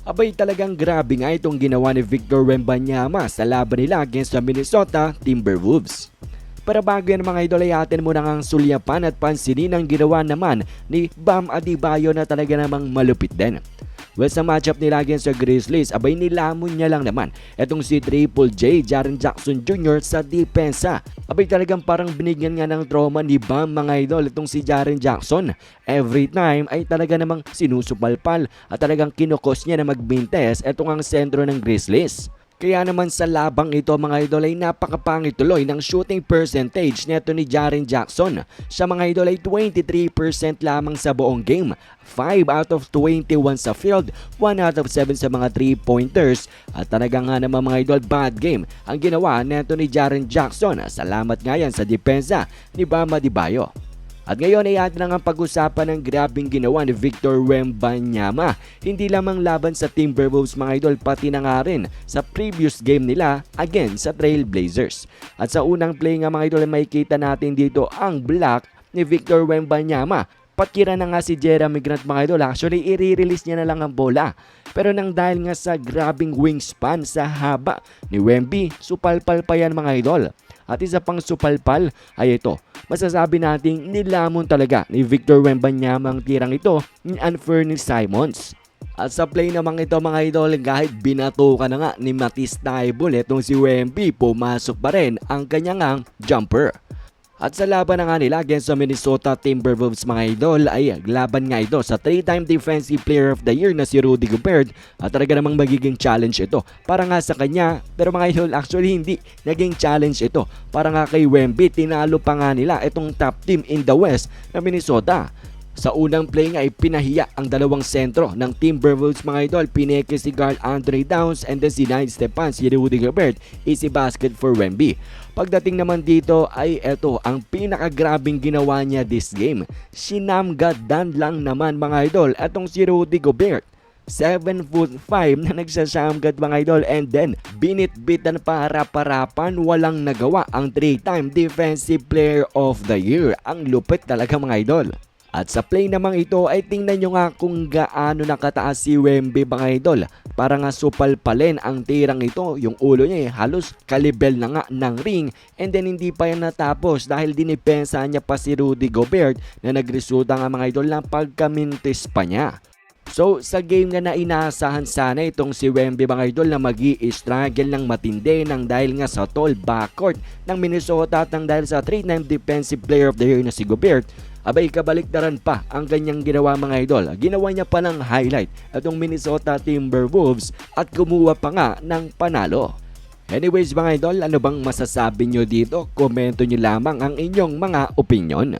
Abay talagang grabe nga itong ginawa ni Victor Wembanyama sa laban nila against the Minnesota Timberwolves. Pero bago yan mga idol ay atin muna ang sulyapan at pansinin ang ginawa naman ni Bam Adebayo na talaga namang malupit din. Well, sa matchup nila against the Grizzlies, abay nilamon niya lang naman etong si Triple J, Jaren Jackson Jr. sa depensa. Abay talagang parang binigyan nga ng trauma ni Bam mga idol itong si Jaren Jackson. Every time ay talaga namang sinusupalpal at talagang kinukos niya na magbintes etong ang sentro ng Grizzlies. Kaya naman sa labang ito mga idol ay napakapangit tuloy ng shooting percentage neto ni Jaren Jackson. Sa mga idol ay 23% lamang sa buong game. 5 out of 21 sa field, 1 out of 7 sa mga 3-pointers. At talaga nga naman mga idol bad game ang ginawa neto ni Jaren Jackson. Salamat nga yan sa depensa ni Bama Dibayo. At ngayon ay atin na nga pag-usapan ng grabing ginawa ni Victor Wembanyama. Hindi lamang laban sa Timberwolves mga idol, pati na nga rin sa previous game nila against sa Trailblazers. At sa unang play nga mga idol ay makikita natin dito ang block ni Victor Wembanyama. Patira na nga si Jeremy Grant mga idol. Actually, i-release niya na lang ang bola. Pero nang dahil nga sa grabing wingspan sa haba ni Wemby, supalpal pa yan mga idol. At isa pang supalpal ay ito. Masasabi nating nilamon talaga ni Victor Wembanyama ang tirang ito ni Anferny Simons. At sa play namang ito mga idol, kahit binato ka na nga ni Matisse Taibol, itong si Wemby, pumasok pa rin ang kanyang jumper. At sa laban na nga nila against sa Minnesota Timberwolves mga idol ay laban nga ito sa 3-time Defensive Player of the Year na si Rudy Gobert. At talaga namang magiging challenge ito. Para nga sa kanya pero mga idol actually hindi naging challenge ito. Para nga kay Wemby tinalo pa nga nila itong top team in the West na Minnesota sa unang play nga ay pinahiya ang dalawang sentro ng Timberwolves mga idol. Pineke si guard Andre Downs and then si Nine Stepan, si Rudy Gobert. Easy basket for Wemby. Pagdating naman dito ay eto ang pinakagrabing ginawa niya this game. Sinamgadan lang naman mga idol atong si Rudy Gobert. 7 foot 5 na nagsasamgad mga idol and then binitbitan pa harap-harapan walang nagawa ang 3-time defensive player of the year. Ang lupit talaga mga idol. At sa play namang ito ay tingnan nyo nga kung gaano nakataas si Wemby mga idol. Para nga supalpalin ang tirang ito, yung ulo niya eh, halos kalibel na nga ng ring and then hindi pa yan natapos dahil dinipensa niya pa si Rudy Gobert na nagresulta nga mga idol ng pagkamintis pa niya. So sa game nga na inaasahan sana itong si Wemby mga idol na mag struggle ng matindi ng dahil nga sa tall backcourt ng Minnesota at ng dahil sa 3-time defensive player of the year na si Gobert abay kabaliktaran pa ang kanyang ginawa mga idol. Ginawa niya pa ng highlight atong Minnesota Timberwolves at kumuha pa nga ng panalo. Anyways mga idol, ano bang masasabi nyo dito? Komento nyo lamang ang inyong mga opinion.